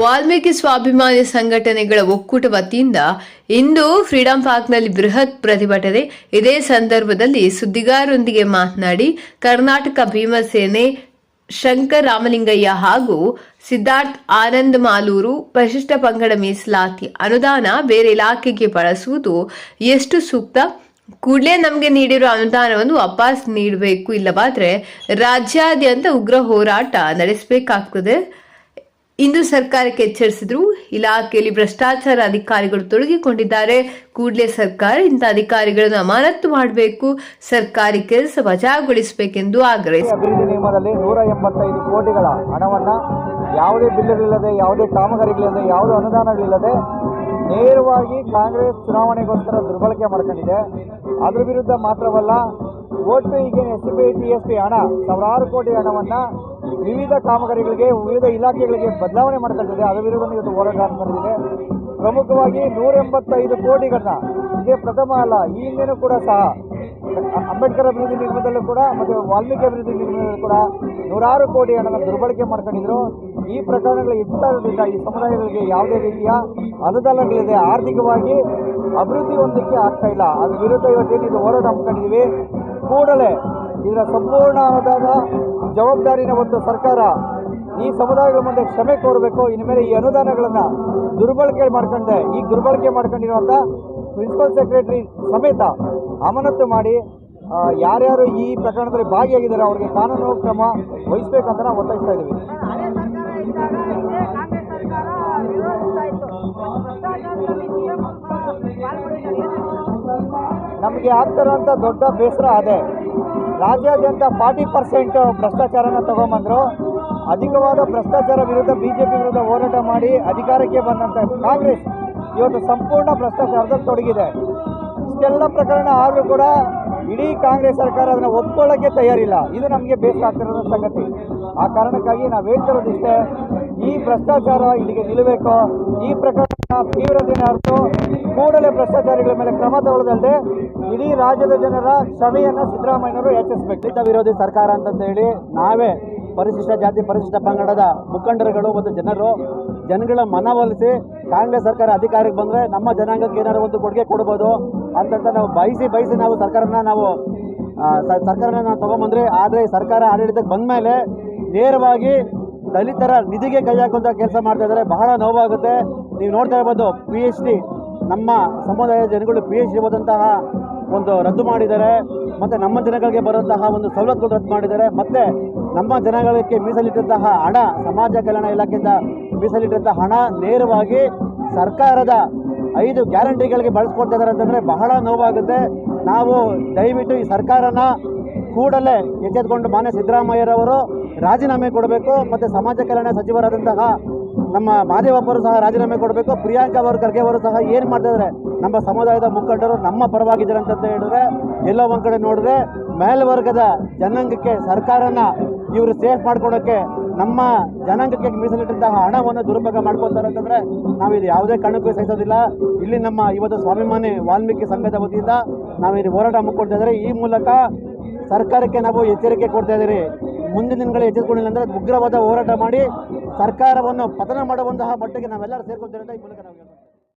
ವಾಲ್ಮೀಕಿ ಸ್ವಾಭಿಮಾನಿ ಸಂಘಟನೆಗಳ ಒಕ್ಕೂಟ ವತಿಯಿಂದ ಇಂದು ಫ್ರೀಡಂ ಪಾರ್ಕ್ನಲ್ಲಿ ಬೃಹತ್ ಪ್ರತಿಭಟನೆ. ಇದೇ ಸಂದರ್ಭದಲ್ಲಿ ಸುದ್ದಿಗಾರರೊಂದಿಗೆ ಮಾತನಾಡಿ ಕರ್ನಾಟಕ ಭೀಮಸೇನೆ ಶಂಕರ್ ರಾಮಲಿಂಗಯ್ಯ ಹಾಗೂ ಸಿದ್ಧಾರ್ಥ್ ಆನಂದ್ ಮಾಲೂರು ಪರಿಶಿಷ್ಟ ಪಂಗಡ ಮೀಸಲಾತಿ ಅನುದಾನ ಬೇರೆ ಇಲಾಖೆಗೆ ಬಳಸುವುದು ಎಷ್ಟು ಸೂಕ್ತ? ಕೂಡಲೇ ನಮಗೆ ನೀಡಿರುವ ಅನುದಾನವನ್ನು ವಾಪಸ್ ನೀಡಬೇಕು ಇಲ್ಲವಾದರೆ ರಾಜ್ಯಾದ್ಯಂತ ಉಗ್ರ ಹೋರಾಟ ನಡೆಸಬೇಕಾಗ್ತದೆ. ಇಂದು ಸರ್ಕಾರಕ್ಕೆ ಎಚ್ಚರಿಸಿದ್ರು ಇಲಾಖೆಯಲ್ಲಿ ಭ್ರಷ್ಟಾಚಾರ ಅಧಿಕಾರಿಗಳು ತೊಡಗಿಕೊಂಡಿದ್ದಾರೆ. ಕೂಡಲೇ ಸರ್ಕಾರ ಇಂಥ ಅಧಿಕಾರಿಗಳನ್ನು ಅಮಾನತ್ತು ಮಾಡಬೇಕು. ಸರ್ಕಾರಿ ಕೆಲಸ ವಜಾಗೊಳಿಸಬೇಕೆಂದು ಆಗ್ರಹಿಸಿದರು ಅಭಿವೃದ್ಧಿ ನಿಯಮದಲ್ಲಿ ನೂರ ಎಂಬತ್ತೈದು ಕೋಟಿಗಳ ಹಣವನ್ನು ಯಾವುದೇ ಬಿಲ್ಗಳಿಲ್ಲದೆ ಯಾವುದೇ ಕಾಮಗಾರಿಗಳಿಲ್ಲದೆ, ಯಾವುದೇ ಅನುದಾನಗಳಿಲ್ಲದೆ ನೇರವಾಗಿ ಕಾಂಗ್ರೆಸ್ ಚುನಾವಣೆಗೋಸ್ಕರ ದುರ್ಬಳಕೆ ಮಾಡ್ಕೊಂಡಿದೆ. ಅದರ ವಿರುದ್ಧ ಮಾತ್ರವಲ್ಲ ವೋಟ್ ಈಗೇನು S P T S P ಹಣ, ಸಾವಿರಾರು ಕೋಟಿ ಹಣವನ್ನು ವಿವಿಧ ಕಾಮಗಾರಿಗಳಿಗೆ, ವಿವಿಧ ಇಲಾಖೆಗಳಿಗೆ ಬದಲಾವಣೆ ಮಾಡ್ಕೊಂಡಿದೆ ಅದರ ವಿರುದ್ಧ ಇವತ್ತು ಹೋರಾಟ ಮಾಡಿದೆ ಪ್ರಮುಖವಾಗಿ ನೂರ ಎಂಬತ್ತೈದು ಕೋಟಿಗಳನ್ನ ಇದೇ ಪ್ರಥಮ ಅಲ್ಲ, ಈ ಹಿಂದೆನೂ ಕೂಡ ಸಹ ಅಂಬೇಡ್ಕರ್ ಅಭಿವೃದ್ಧಿ ನಿಗಮದಲ್ಲೂ ಕೂಡ, ಮತ್ತು ವಾಲ್ಮೀಕಿ ಅಭಿವೃದ್ಧಿ ನಿಗಮದಲ್ಲೂ ಕೂಡ ನೂರಾರು ಕೋಟಿ ಹಣನ ದುರ್ಬಳಕೆ ಮಾಡ್ಕೊಂಡಿದ್ರು. ಈ ಪ್ರಕರಣಗಳು ಹೆಚ್ಚಾಗೋದ್ರಿಂದ ಈ ಸಮುದಾಯಗಳಿಗೆ ಯಾವುದೇ ರೀತಿಯ ಅನುದಾನಗಳಿದೆ ಆರ್ಥಿಕವಾಗಿ ಅಭಿವೃದ್ಧಿ ಹೊಂದಕ್ಕೆ ಆಗ್ತಾ ಇಲ್ಲ. ಅದ್ರ ವಿರುದ್ಧ ಇದು ಹೋರಾಟ ಹಮ್ಮಿಕೊಂಡಿದ್ದೀವಿ ಕೂಡಲೇ ಇದರ ಸಂಪೂರ್ಣವಾದ ಜವಾಬ್ದಾರಿನ ಒಂದು ಸರ್ಕಾರ ಈ ಸಮುದಾಯಗಳ ಮುಂದೆ ಕ್ಷಮೆ ಕೋರಬೇಕು. ಮೇಲೆ ಈ ಅನುದಾನಗಳನ್ನು ದುರ್ಬಳಕೆ ಮಾಡ್ಕೊಂಡೆ, ಈ ದುರ್ಬಳಕೆ ಮಾಡ್ಕೊಂಡಿರುವಂಥ ಪ್ರಿನ್ಸಿಪಲ್ ಸೆಕ್ರೆಟರಿ ಸಮೇತ ಅಮಾನತು ಮಾಡಿ ಯಾರ್ಯಾರು ಈ ಪ್ರಕರಣದಲ್ಲಿ ಭಾಗಿಯಾಗಿದ್ದಾರೆ ಅವರಿಗೆ ಕಾನೂನು ಕ್ರಮ ವಹಿಸಬೇಕಂತ ನಾವು ಒತ್ತಾಯಿಸ್ತಾ ಇದ್ದೀವಿ. ನಮಗೆ ಆಗ್ತಿರೋಂಥ ದೊಡ್ಡ ಬೇಸರ ಅದೇ. ರಾಜ್ಯಾದ್ಯಂತ ಫಾರ್ಟಿ ಪರ್ಸೆಂಟ್ ಭ್ರಷ್ಟಾಚಾರನ ತಗೊಂಬಂದರು. ಅಧಿಕವಾದ ಭ್ರಷ್ಟಾಚಾರ ವಿರುದ್ಧ ಬಿ ಜೆ ವಿರುದ್ಧ ಹೋರಾಟ ಮಾಡಿ ಅಧಿಕಾರಕ್ಕೆ ಬಂದಂಥ ಕಾಂಗ್ರೆಸ್ ಇವತ್ತು ಸಂಪೂರ್ಣ ಭ್ರಷ್ಟಾಚಾರದಲ್ಲಿ ತೊಡಗಿದೆ. ಇಷ್ಟೆಲ್ಲ ಪ್ರಕರಣ ಆದರೂ ಕೂಡ ಇಡೀ ಕಾಂಗ್ರೆಸ್ ಸರ್ಕಾರ ಅದನ್ನು ಒಪ್ಕೊಳ್ಳೋಕ್ಕೆ ತಯಾರಿಲ್ಲ. ಇದು ನಮಗೆ ಬೇಸರ ಆಗ್ತಿರೋದು ಸಂಗತಿ. ಆ ಕಾರಣಕ್ಕಾಗಿ ನಾವು ಹೇಳ್ತಿರೋದಿಷ್ಟೇ ಈ ಭ್ರಷ್ಟಾಚಾರ ಇಲ್ಲಿಗೆ ನಿಲ್ಲಬೇಕು. ಈ ಪ್ರಕರಣ ತೀವ್ರತೆಯನ್ನು ಅರ್ಥ ಕೂಡಲೇ ಭ್ರಷ್ಟಾಚಾರಿಗಳ ಮೇಲೆ ಕ್ರಮ ತಗೊಳ್ಳದಲ್ಲದೆ ಇಡೀ ರಾಜ್ಯದ ಜನರ ಕ್ಷಮೆಯನ್ನು ಸಿದ್ದರಾಮಯ್ಯನವರು ಇಂಥ ವಿರೋಧಿ ಸರ್ಕಾರ ಅಂತಂತ ಹೇಳಿ ನಾವೇ ಪರಿಶಿಷ್ಟ ಜಾತಿ, ಪರಿಶಿಷ್ಟ ಪಂಗಡದ ಮುಖಂಡರುಗಳು ಮತ್ತು ಜನರು ಜನಗಳ ಮನವೊಲಿಸಿ ಕಾಂಗ್ರೆಸ್ ಸರ್ಕಾರ ಅಧಿಕಾರಕ್ಕೆ ಬಂದರೆ ನಮ್ಮ ಜನಾಂಗಕ್ಕೆ ಏನಾದರೂ ಒಂದು ಕೊಡುಗೆ ಕೊಡ್ಬೋದು ಅಂತಂತ ನಾವು ಬಯಸಿ ಬಯಸಿ ನಾವು ಸರ್ಕಾರನ ನಾವು ಸರ್ಕಾರನ ನಾವು ತೊಗೊಂಬಂದ್ರಿ ಆದರೆ ಸರ್ಕಾರ ಆಡಳಿತಕ್ಕೆ ಬಂದ ಮೇಲೆ ನೇರವಾಗಿ ದಲಿತರ ನಿಧಿಗೆ ಕೈ ಹಾಕುವಂಥ ಕೆಲಸ ಮಾಡ್ತಾ ಇದ್ದಾರೆ. ಬಹಳ ನೋವಾಗುತ್ತೆ. ನೀವು ನೋಡ್ತಾ ಇರ್ಬೋದು ಪಿ ಎಚ್ ಡಿ ನಮ್ಮ ಸಮುದಾಯದ ಜನಗಳು ಪಿ ಎಚ್ ಡಿ ಹೋದಂತಹ ಒಂದು ರದ್ದು ಮಾಡಿದ್ದಾರೆ, ಮತ್ತು ನಮ್ಮ ಜನಗಳಿಗೆ ಬರುವಂತಹ ಒಂದು ಸವಲತ್ತುಗಳು ರದ್ದು ಮಾಡಿದ್ದಾರೆ, ಮತ್ತು ನಮ್ಮ ಜನಗಳಿಗೆ ಮೀಸಲಿಟ್ಟಂತಹ ಹಣ, ಸಮಾಜ ಕಲ್ಯಾಣ ಇಲಾಖೆಯಿಂದ ಮೀಸಲಿಟ್ಟಂತಹ ಹಣ ನೇರವಾಗಿ ಸರ್ಕಾರದ ಐದು ಗ್ಯಾರಂಟಿಗಳಿಗೆ ಬಳಸ್ಕೊಳ್ತಾ ಇದ್ದಾರೆ ಅಂತಂದರೆ ಬಹಳ ನೋವಾಗುತ್ತೆ. ನಾವು ದಯವಿಟ್ಟು ಈ ಸರ್ಕಾರನ ಕೂಡಲೇ ಎಚ್ಚೆತ್ಕೊಂಡು ಮಾನ್ಯ ಸಿದ್ದರಾಮಯ್ಯರವರು ರಾಜೀನಾಮೆ ಕೊಡಬೇಕು, ಮತ್ತು ಸಮಾಜ ಕಲ್ಯಾಣ ಸಚಿವರಾದಂತಹ ನಮ್ಮ ಮಾದೇವಪ್ಪರು ಸಹ ರಾಜೀನಾಮೆ ಕೊಡಬೇಕು. ಪ್ರಿಯಾಂಕಾ ಅವರು, ಖರ್ಗೆ ಅವರು ಸಹ ಏನು ಮಾಡ್ತಾ ಇದ್ದಾರೆ ನಮ್ಮ ಸಮುದಾಯದ ಮುಖಂಡರು ನಮ್ಮ ಪರವಾಗಿದ್ದಾರೆ ಅಂತ ಹೇಳಿದ್ರೆ, ಎಲ್ಲೋ ಒಂದು ಕಡೆ ನೋಡಿದ್ರೆ ಮೇಲ್ವರ್ಗದ ಜನಾಂಗಕ್ಕೆ ಸರ್ಕಾರನ ಇವರು ಸೇಫ್ ಮಾಡ್ಕೊಳ್ಳೋಕ್ಕೆ ನಮ್ಮ ಜನಾಂಗಕ್ಕೆ ಮೀಸಲಿಟ್ಟಂತಹ ಹಣವನ್ನು ದುರುಪಯೋಗ ಮಾಡ್ಕೊತಾರೆ ಅಂತಂದರೆ ನಾವು ಇದು ಯಾವುದೇ ಕಾರಣಕ್ಕೂ ಸಹಿಸೋದಿಲ್ಲ. ಇಲ್ಲಿ ನಮ್ಮ ಇವತ್ತು ಸ್ವಾಭಿಮಾನಿ ವಾಲ್ಮೀಕಿ ಸಂಘದ ವತಿಯಿಂದ ನಾವು ಇಲ್ಲಿ ಹೋರಾಟ ಹಮ್ಮಿಕೊಳ್ತಾ ಇದ್ದಾರೆ ಈ ಮೂಲಕ ಸರ್ಕಾರಕ್ಕೆ ನಾವು ಎಚ್ಚರಿಕೆ ಕೊಡ್ತಾ ಇದ್ದೀರಿ. ಮುಂದಿನ ದಿನಗಳು ಎಚ್ಚರಿಕೊಂಡಿಲ್ಲ ಅಂದರೆ ಉಗ್ರವಾದ ಹೋರಾಟ ಮಾಡಿ ಸರ್ಕಾರವನ್ನು ಪತನ ಮಾಡುವಂತಹ ಮಟ್ಟಿಗೆ ನಾವೆಲ್ಲರೂ ಸೇರ್ಕೊಳ್ತೇವೆ ಈ ಮೂಲಕ ನಾವು